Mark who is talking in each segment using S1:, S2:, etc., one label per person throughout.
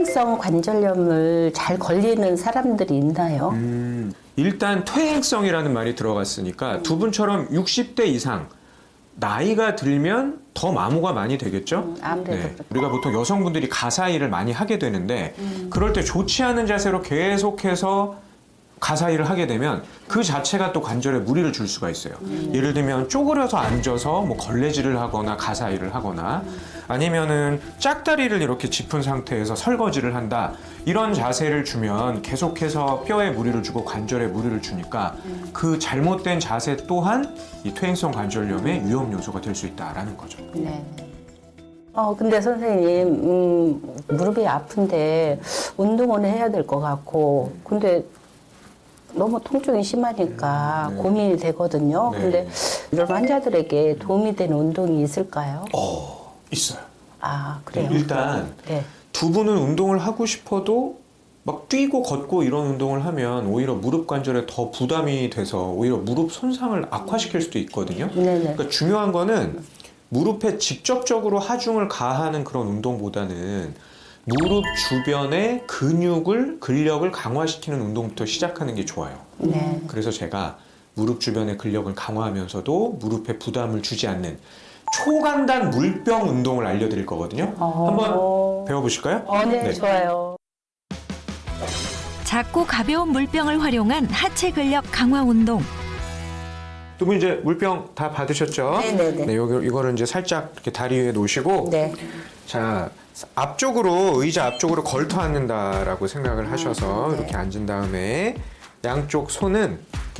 S1: 퇴행성 관절염을 잘 걸리는 사람들이 있나요?
S2: 음, 일단 퇴행성이라는 말이 들어갔으니까 두 분처럼 60대 이상 나이가 들면 더 마모가 많이 되겠죠?
S1: 음, 아무래도
S2: 네.
S1: 그렇죠.
S2: 우리가 보통 여성분들이 가사 일을 많이 하게 되는데
S1: 음.
S2: 그럴 때 좋지 않은 자세로 계속해서 가사 일을 하게 되면 그 자체가 또 관절에 무리를 줄 수가 있어요.
S1: 음.
S2: 예를 들면 쪼그려서 앉아서 뭐 걸레질을 하거나 가사 일을 하거나 아니면은 짝다리를 이렇게 짚은 상태에서 설거지를 한다. 이런 자세를 주면 계속해서 뼈에 무리를 주고 관절에 무리를 주니까 그 잘못된 자세 또한 이 퇴행성 관절염의 위험 요소가 될 수 있다라는 거죠.
S1: 네. 어, 근데 선생님, 음, 무릎이 아픈데 운동은 해야 될 것 같고, 근데 너무 통증이 심하니까
S2: 음, 네.
S1: 고민이 되거든요.
S2: 네.
S1: 근데 이런 환자들에게 도움이 되는 운동이 있을까요?
S2: 어, 있어요.
S1: 아, 그래요?
S2: 일단
S1: 네.
S2: 두 분은 운동을 하고 싶어도 막 뛰고 걷고 이런 운동을 하면 오히려 무릎 관절에 더 부담이 돼서 오히려 무릎 손상을 악화시킬 수도 있거든요.
S1: 네네.
S2: 그러니까 중요한 거는 무릎에 직접적으로 하중을 가하는 그런 운동보다는 무릎 주변의 근육을 근력을 강화시키는 운동부터 시작하는 게 좋아요.
S1: 네.
S2: 그래서 제가 무릎 주변의 근력을 강화하면서도 무릎에 부담을 주지 않는 초간단 물병 운동을 알려드릴 거거든요.
S1: 어.
S2: 한번 배워보실까요?
S1: 어, 네, 좋아요.
S3: 작고 가벼운 물병을 활용한 하체 근력 강화 운동.
S2: 두 분 이제 물병 다 받으셨죠?
S1: 네네네.
S2: 네, 요거, 이거를 이제 살짝 이렇게 다리 위에 놓으시고
S1: 네.
S2: 자 앞쪽으로 의자 앞쪽으로 걸터 앉는다라고 생각을 하셔서
S1: 네.
S2: 이렇게 앉은 다음에 양쪽 손은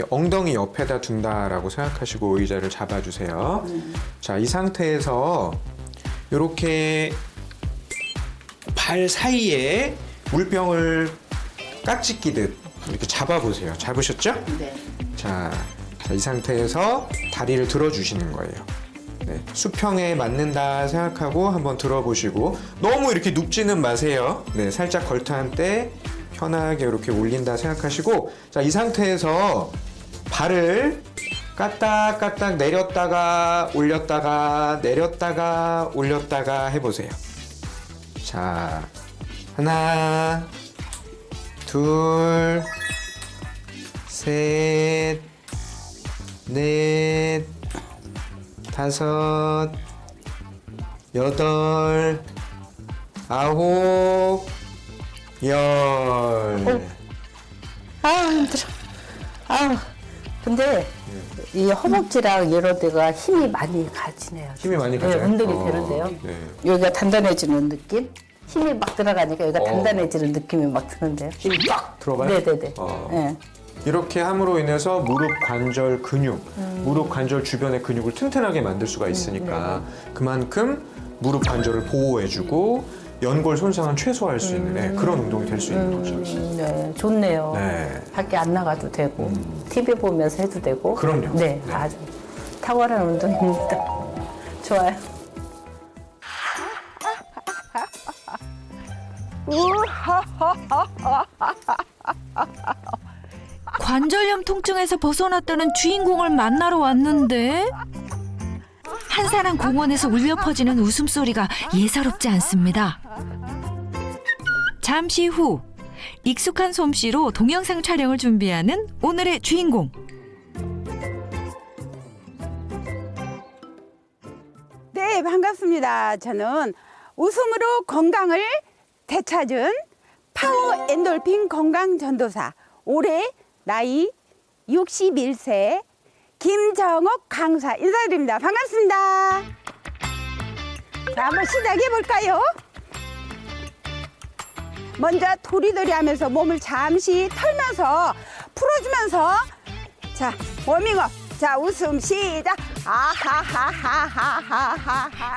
S2: 엉덩이 옆에다 둔다라고 생각하시고 의자를 잡아주세요. 자 이 상태에서 이렇게 발 사이에 물병을 깍지 끼듯 이렇게 잡아보세요. 잡으셨죠?
S1: 네.
S2: 자, 자, 이 상태에서 다리를 들어주시는 거예요. 네, 수평에 맞는다 생각하고 한번 들어보시고 너무 이렇게 눕지는 마세요. 네, 살짝 걸터한 때 편하게 이렇게 올린다 생각하시고 자, 이 상태에서 발을 까딱까딱 내렸다가 올렸다가 내렸다가 올렸다가 해보세요. 자, 하나, 둘, 셋, 넷, 다섯, 여덟, 아홉, 열.
S1: 아, 힘들어. 아, 근데 이 허벅지랑 이런 데가 힘이 많이 가지네요.
S2: 힘이 많이
S1: 네,
S2: 가져요?
S1: 운동이
S2: 어,
S1: 되는데요.
S2: 네.
S1: 여기가 단단해지는 느낌? 힘이 막 들어가니까 여기가
S2: 어.
S1: 단단해지는 느낌이 막 드는데요.
S2: 힘이 딱 들어가요?
S1: 네네네.
S2: 어.
S1: 네.
S2: 이렇게 함으로 인해서 무릎 관절 근육, 무릎 관절 주변의 근육을 튼튼하게 만들 수가 있으니까 그만큼 무릎 관절을 보호해주고 연골 손상은 최소화할 수 있는 네, 그런 운동이 될 수 있는 거죠.
S1: 음, 네, 좋네요.
S2: 네.
S1: 밖에 안 나가도 되고, TV 보면서 해도 되고.
S2: 그럼요.
S1: 네,
S2: 네.
S1: 아주 탁월한 운동입니다. 좋아요.
S3: 관절염 통증에서 벗어났다는 주인공을 만나러 왔는데 한산한 공원에서 울려 퍼지는 웃음소리가 예사롭지 않습니다. 잠시 후 익숙한 솜씨로 동영상 촬영을 준비하는 오늘의 주인공.
S4: 네, 반갑습니다. 저는 웃음으로 건강을 되찾은 파워 엔돌핀 건강 전도사 올해 나이 61세 김정옥 강사 인사드립니다. 반갑습니다. 자, 한번 시작해 볼까요? 먼저 도리도리 하면서 몸을 잠시 털면서 풀어주면서 자, 워밍업. 자, 웃음 시작. 아하하하하하하.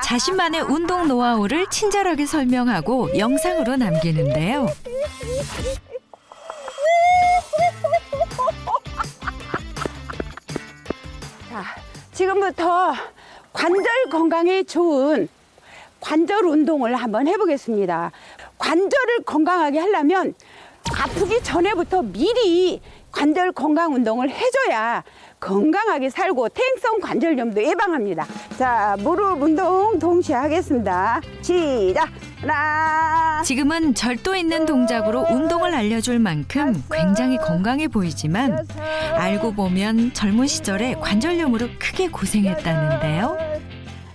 S3: 자신만의 운동 노하우를 친절하게 설명하고 영상으로 남기는데요.
S4: 자, 지금부터 관절 건강에 좋은 관절 운동을 한번 해보겠습니다. 관절을 건강하게 하려면 아프기 전에부터 미리 관절 건강 운동을 해줘야 건강하게 살고 퇴행성 관절염도 예방합니다. 자, 무릎 운동 동시에 하겠습니다. 시작. 하나,
S3: 지금은 절도 있는 동작으로 운동을 알려줄 만큼 굉장히 건강해 보이지만 알고 보면 젊은 시절에 관절염으로 크게 고생했다는데요.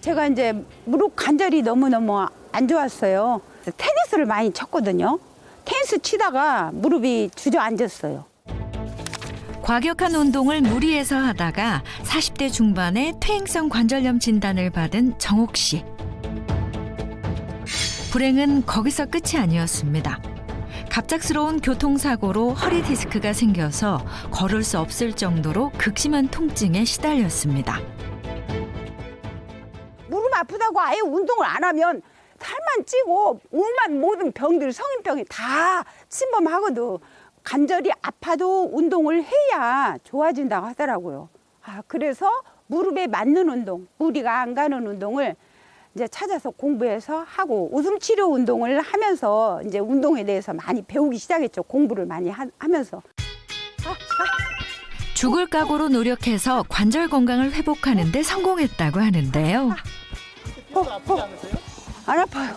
S4: 제가 이제 무릎 관절이 너무너무 안 좋았어요. 테니스를 많이 쳤거든요. 테니스 치다가 무릎이 주저앉았어요.
S3: 과격한 운동을 무리해서 하다가 40대 중반에 퇴행성 관절염 진단을 받은 정옥 씨. 불행은 거기서 끝이 아니었습니다. 갑작스러운 교통사고로 허리 디스크가 생겨서 걸을 수 없을 정도로 극심한 통증에 시달렸습니다.
S4: 아프다고 아예 운동을 안 하면 살만 찌고 온만 모든 병들 성인병이 다 침범하거든. 관절이 아파도 운동을 해야 좋아진다고 하더라고요. 아 그래서 무릎에 맞는 운동, 무리가 안 가는 운동을 이제 찾아서 공부해서 하고 웃음 치료 운동을 하면서 이제 운동에 대해서 많이 배우기 시작했죠. 공부를 많이 하, 하면서.
S3: 죽을 각오로 노력해서 관절 건강을 회복하는 데 성공했다고 하는데요.
S4: 어, 어. 안 아파요.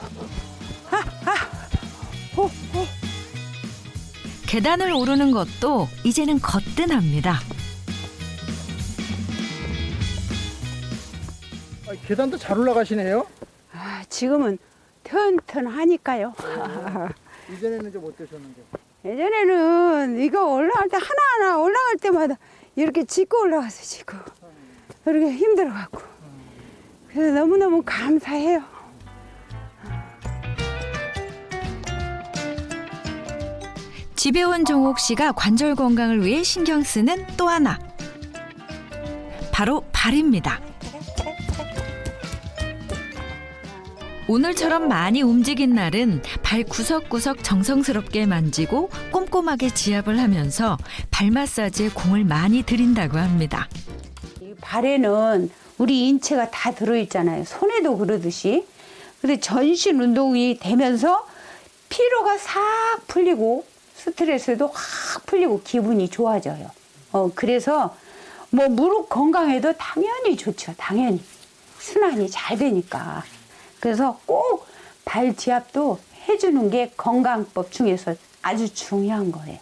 S3: 계단을 오르는 것도 이제는 거뜬합니다.
S5: 아, 계단도 잘 올라가시네요.
S4: 아, 지금은 튼튼하니까요.
S5: 이전에는 좀 어떠셨는데?
S4: 예전에는 이거 올라갈 때 하나하나 올라갈 때마다 이렇게 짚고 올라가서 짚고 그렇게 힘들어갖고 그래서 너무너무 감사해요.
S3: 집에 온 정옥 씨가 관절 건강을 위해 신경 쓰는 또 하나. 바로 발입니다. 오늘처럼 많이 움직인 날은 발 구석구석 정성스럽게 만지고 꼼꼼하게 지압을 하면서 발 마사지에 공을 많이 들인다고 합니다.
S4: 이 발에는 우리 인체가 다 들어있잖아요. 손에도 그러듯이. 근데 전신 운동이 되면서 피로가 싹 풀리고 스트레스도 확 풀리고 기분이 좋아져요. 어, 그래서 뭐 무릎 건강에도 당연히 좋죠. 당연히. 순환이 잘 되니까. 그래서 꼭 발 지압도 해주는 게 건강법 중에서 아주 중요한 거예요.